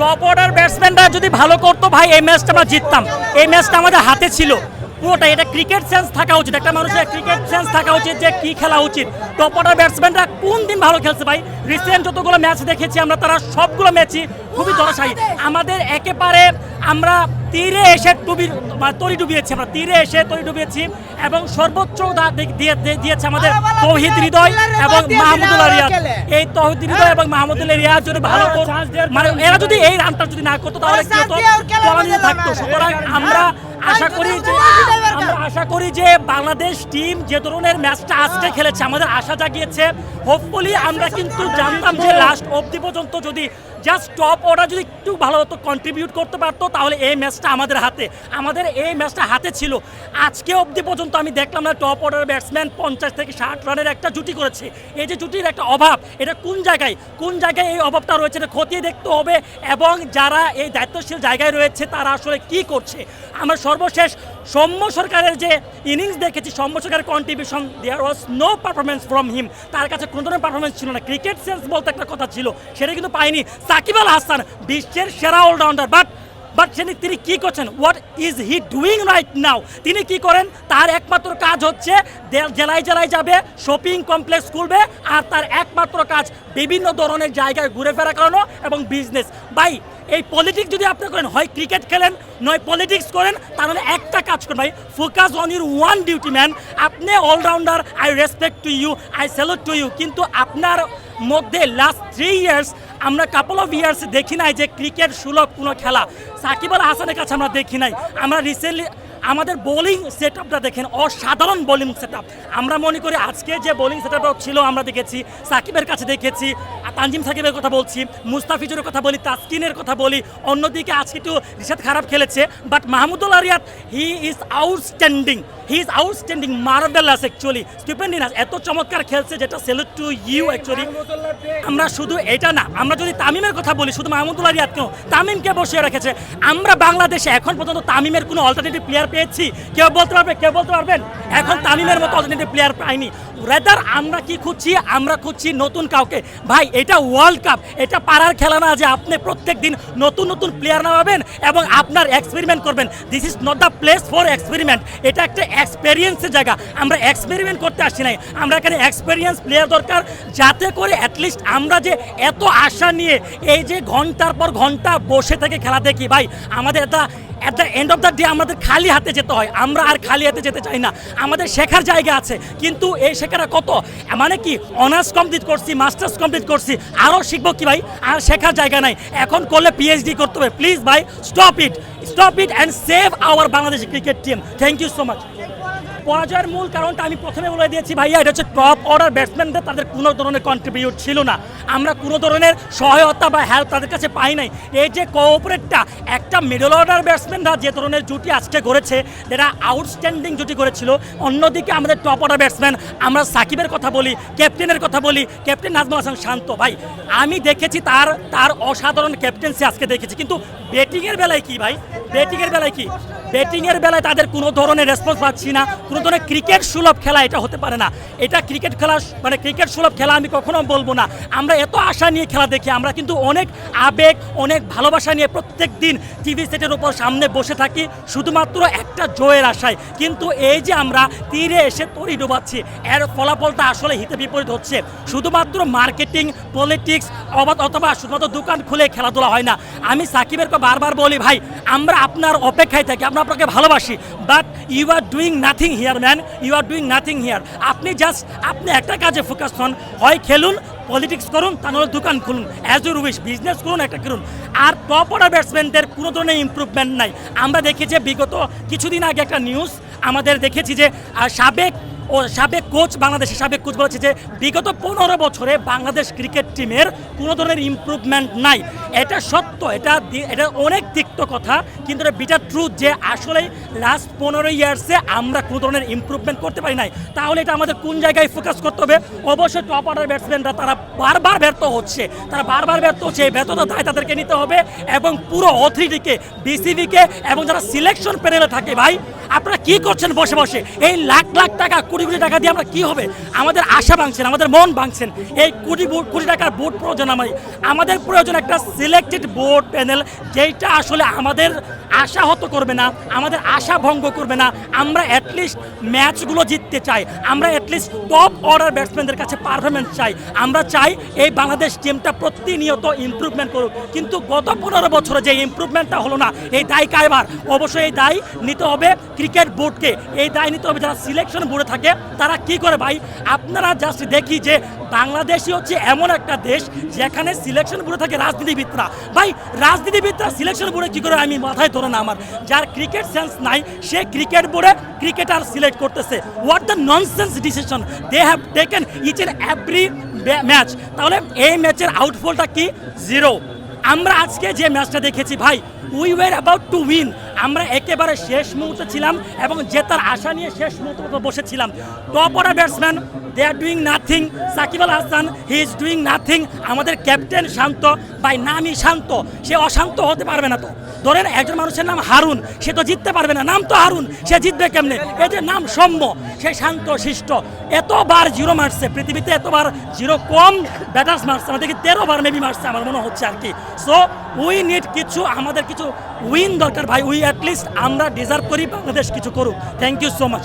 Top order ব্যাটসম্যানরা যদি ভালো করতো ভাই, এই ম্যাচটা আমরা জিততাম। এই ম্যাচটা আমাদের হাতে ছিল। পুরোটা এটা ক্রিকেট সেন্স থাকা উচিত। একটা মানুষের ক্রিকেট সেন্স থাকা উচিত যে কি খেলা উচিত। টপ অর্ডার ব্যাটসম্যানরা কোন দিন ভালো খেলছে ভাই? রিসেন্ট যতগুলো ম্যাচ দেখেছি আমরা তারা সবগুলো ম্যাচই খুবই জনশাহী আমাদের। একেবারে আমরা তীরে এসে ডুবি মানে তরি ডুবিয়েছি আমরা। তীরে এসে তরি ডুবিয়েছি এবং সর্বোচ্চ দিয়েছে আমাদের তৌহিদ হৃদয় এবং মাহমুদুল্লাহ রিয়াজ এই তৌহিদ হৃদয় এবং মাহমুদুল্লাহ রিয়াদ যদি ভালো মানে এরা যদি এই রানটা যদি না করতো তাহলে কি হতো থাকতো। সুতরাং আমরা আশা করি যে আশা করি যে বাংলাদেশ টিম যে ধরনের ম্যাচটা আজকে খেলেছে আমাদের আশা জাগিয়েছে। হোপফুলি আমরা কিন্তু জানতাম যে লাস্ট অবধি পর্যন্ত যদি জাস্ট টপ অর্ডার যদি একটু ভালো হতো কন্ট্রিবিউট করতে পারতো তাহলে এই ম্যাচটা আমাদের হাতে আমাদের এই ম্যাচটা হাতে ছিল। আজকে অবধি পর্যন্ত আমি দেখলাম না টপ অর্ডার ব্যাটসম্যান পঞ্চাশ থেকে ষাট রানের একটা জুটি করেছে। এই যে জুটির একটা অভাব এটা কোন জায়গায়? কোন জায়গায় এই অভাবটা রয়েছে এটা খতিয়ে দেখতে হবে। এবং যারা এই দায়িত্বশীল জায়গায় রয়েছে তারা আসলে কি করছে? আমরা সর্বশেষ সৌম্য সরকারের যে ইনিংস দেখেছি, সৌম্য সরকারের contribution there was no performance from him তার কাছে কোনো ধরনের পারফরমেন্স ছিল না। ক্রিকেট সেন্স বলতে একটা কথা ছিল, সেটা কিন্তু পায়নি সাকিব আল হাসান, বিশ্বের সেরা অলরাউন্ডার বাট বাট তিনি তিনি কি করছেন? What is he doing right now তিনি কি করেন? তার একমাত্র কাজ হচ্ছে জেলায় জেলায় যাবে শপিং কমপ্লেক্স খুলবে, আর তার একমাত্র কাজ বিভিন্ন ধরনের জায়গায় ঘুরে ফেরা করানো এবং বিজনেস বাই এই পলিটিক্স যদি আপনি করেন, হয় ক্রিকেট খেলেন, নয় পলিটিক্স করেন, তাহলে একটা কাজ করেন ভাই focus on your own duty man আপনি allrounder I respect to you I salute to you কিন্তু আপনার মধ্যে লাস্ট থ্রি ইয়ার্স আমরা কাপল অফ ইয়ার্স দেখি নাই যে ক্রিকেট সুলভ কোনো খেলা। সাকিব আল হাসানের কাছে আমরা দেখি নাই। আমরা রিসেন্টলি আমাদের বোলিং সেট আপটা দেখেন, অসাধারণ বোলিং সেট আপ আমরা মনে করি আজকে যে বোলিং সেট ছিল, আমরা দেখেছি, সাকিবের কাছে দেখেছি তানজিম সাকিবের কথা বলছি, মুস্তাফিজুরের কথা বলি, তাসকিনের কথা বলি, অন্যদিকে আজকে একটু রিশাদ খারাপ খেলেছে but Mahmudullah Riyad he is outstanding he is outstanding marvellous actually stupendous এত চমৎকার খেলছে যেটা সেলুট টু ইউ অ্যাকচুয়ালি আমরা শুধু এটা না, আমরা যদি তামিমের কথা বলি, শুধু মাহমুদুল্লাহ রিয়াদ কেন তামিমকে বসিয়ে রেখেছে। আমরা বাংলাদেশে এখন পর্যন্ত তামিমের কোনো অল্টারনেটিভ প্লেয়ার পেয়েছি। কেউ বলতে পারবে কেউ বলতে পারবেন? এখন তামিমের মতো অর্থনীতি প্লেয়ার পাইনি। রেদার আমরা কি খুঁজছি, আমরা খুঁজছি নতুন কাউকে। ভাই, এটা ওয়ার্ল্ড কাপ এটা পাড়ার খেলা না যে আপনি প্রত্যেক দিন নতুন নতুন প্লেয়ার নামাবেন এবং আপনার এক্সপেরিমেন্ট করবেন। This is not the place for experiment এটা একটা এক্সপেরিয়েন্সের জায়গা। আমরা এক্সপেরিমেন্ট করতে আসছি নাই। আমরা এখানে এক্সপেরিয়েন্স প্লেয়ার দরকার। যাতে করে অ্যাটলিস্ট আমরা যে এত আশা নিয়ে এই যে ঘণ্টার পর ঘণ্টা বসে থেকে খেলা দেখি, ভাই, আমাদের এটা at the end of the day আমাদের খালি হাতে যেতে হয়। আমরা আর খালি হাতে যেতে চাই না। আমাদের শেখার জায়গা আছে। কিন্তু এই শেখাটা কত? মানে কি অনার্স কমপ্লিট করছি মাস্টার্স কমপ্লিট করছি আরও শিখব কি ভাই? আর শেখার জায়গা নাই। এখন করলে পিএইচডি করতে হবে। প্লিজ ভাই stop it stop it and save our Bangladesh cricket team thank you so much পরাজয়ের মূল কারণটা আমি প্রথমে বলে দিয়েছি ভাইয়া, এটা হচ্ছে টপ অর্ডার ব্যাটসম্যানদের তাদের কোনো ধরনের কন্ট্রিবিউট ছিল না। আমরা কোনো ধরনের সহায়তা বা হেল্প তাদের কাছে পাই নাই। এই যে কোঅপারেটটা একটা মিডল অর্ডার ব্যাটসম্যানরা যে ধরনের জুটি আজকে গড়েছে যেটা আউটস্ট্যান্ডিং জুটি করেছিল অন্যদিকে আমাদের টপ অর্ডার ব্যাটসম্যান আমরা সাকিবের কথা বলি ক্যাপ্টেনের কথা বলি ক্যাপ্টেন নাজমুল হাসান শান্ত। ভাই, আমি দেখেছি তার তার অসাধারণ ক্যাপ্টেন্সি আজকে দেখেছি। কিন্তু ব্যাটিংয়ের বেলায় কি ভাই? ব্যাটিংয়ের বেলায় কি? ব্যাটিংয়ের বেলায় তাদের কোনো ধরনের রেসপন্স পাচ্ছি না। কোনো ধরনের ক্রিকেট সুলভ খেলা এটা হতে পারে না। এটা ক্রিকেট খেলা মানে ক্রিকেট সুলভ খেলা আমি কখনো বলব না। আমরা এত আশা নিয়ে খেলা দেখি, আমরা কিন্তু অনেক আবেগ, অনেক ভালোবাসা নিয়ে প্রত্যেক দিন টিভি সেটের উপর সামনে বসে থাকি, শুধুমাত্র একটা জয়ের আশায়। কিন্তু এই যে আমরা তীরে এসে তরি ডোবাচ্ছি, এর ফলাফলটা আসলে হিতে বিপরীত হচ্ছে। শুধুমাত্র মার্কেটিং, পলিটিক্স, অবাধ অথবা শুধুমাত্র দোকান খুলে খেলাধুলা হয় না। আমি সাকিবের বারবার বলি, ভাই, আমরা আপনার অপেক্ষায় থাকি, আমরা আপনাকে ভালোবাসি but you are doing nothing here man you are doing nothing here আপনি জাস্ট আপনি একটা কাজে ফোকাস হন। হয় খেলুন পলিটিক্স করুন, তা নাহলে দোকান খুলুন। অ্যাজ ইউর উইশ বিজনেস করুন, একটা করুন। আর টপ অর্ডার ব্যাটসম্যানদের কোনো ধরনের ইম্প্রুভমেন্ট নাই। আমরা দেখেছি বিগত কিছুদিন আগে একটা নিউজ আমাদের দেখেছি যে সাবেক ও সাবেক কোচ বাংলাদেশের সাবেক কোচ বলেছে যে, বিগত পনেরো বছরে বাংলাদেশ ক্রিকেট টিমের কোনো ধরনের ইম্প্রুভমেন্ট নাই। এটা সত্য, এটা এটা অনেক তিক্ত কথা, কিন্তু এটা বিটার ট্রুথ যে আসলে লাস্ট পনেরো ইয়ার্সে আমরা কোনো ধরনের ইম্প্রুভমেন্ট করতে পারি নাই। তাহলে এটা আমাদের কোন জায়গায় ফোকাস করতে হবে? অবশ্যই টপ অর্ডার ব্যাটসম্যানরা তারা বারবার ব্যর্থ হচ্ছে। তারা বারবার ব্যর্থ হচ্ছে, এই ব্যর্থতা দায় তাদেরকে নিতে হবে এবং পুরো অথরিটিকে বিসিবিকে এবং যারা সিলেকশন প্যানেলে থাকে ভাই আপনারা কি করছেন বসে বসে? এই লাখ লাখ টাকা, কোটি কোটি টাকা দিয়ে আমরা কি হবে? আমাদের আশা ভাঙছেন, আমাদের মন ভাঙছেন। এই বো- কোটি টাকার বোর্ড প্রয়োজন আমাদের আমাদের প্রয়োজন একটা সিলেক্টেড বোর্ড প্যানেল যেটা আসলে আমাদের আশা হত করবে না, আমাদের আশা ভঙ্গ করবে না। আমরা অ্যাটলিস্ট ম্যাচগুলো জিততে চাই। আমরা অ্যাটলিস্ট টপ অর্ডার ব্যাটসম্যানদের কাছে পারফরমেন্স চাই। আমরা চাই এই বাংলাদেশ টিমটা প্রতিনিয়ত ইমপ্রুভমেন্ট করুক। কিন্তু গত পনেরো বছরে যে ইমপ্রুভমেন্টটা হলো না, এই দায় কায়বার অবশ্যই এই দায় নিতে হবে ক্রিকেট বোর্ডকে এই দায় নিতে হবে। যারা সিলেকশন বোর্ডে থাকে, তারা কি করে ভাই? আপনারা জাস্ট দেখি যে বাংলাদেশই হচ্ছে এমন একটা দেশ যেখানে সিলেকশন বোর্ডে থাকে রাজনীতিবিদরা। ভাই, রাজনীতিবিদরা সিলেকশন বোর্ডে কি করে আমি মাথায় ধরে না আমার? যার ক্রিকেট সেন্স নাই, সে ক্রিকেট বোর্ডে ক্রিকেটার সিলেক্ট করতেছে। What the nonsense decision they have taken each and every match তাহলে এই ম্যাচের আউটফলটা কি? জিরো আমরা আজকে যে ম্যাচটা দেখেছি, ভাই we were about to win আমরা একেবারে শেষ মুহূর্তে ছিলাম এবং জেতার আশা নিয়ে শেষ মুহূর্তে বসেছিলাম। Top order batsman they are doing nothing Shakib Al Hasan he is doing nothing আমাদের ক্যাপ্টেন শান্ত বাই নামই শান্ত। সে অশান্ত হতে পারবে না তো। ধরেন একজন মানুষের নাম হারুন, সে তো জিততে পারবে না। নাম তো হারুন, সে জিতবে কেমনে? এই যে নাম সৌম্য, সে শান্ত, শিষ্ট। এতবার জিরো মারছে পৃথিবীতে এতবার জিরো কম ব্যাটার্স মারছে আমাদের কি তেরো বার মেবি মারছে আমার মনে হচ্ছে আর কি। সো উই নিড কিছু, আমাদের কিছু উইন দরকার ভাই। উই অ্যাটলিস্ট আমরা ডিজার্ভ করি, বাংলাদেশ কিছু করুক। Thank you so much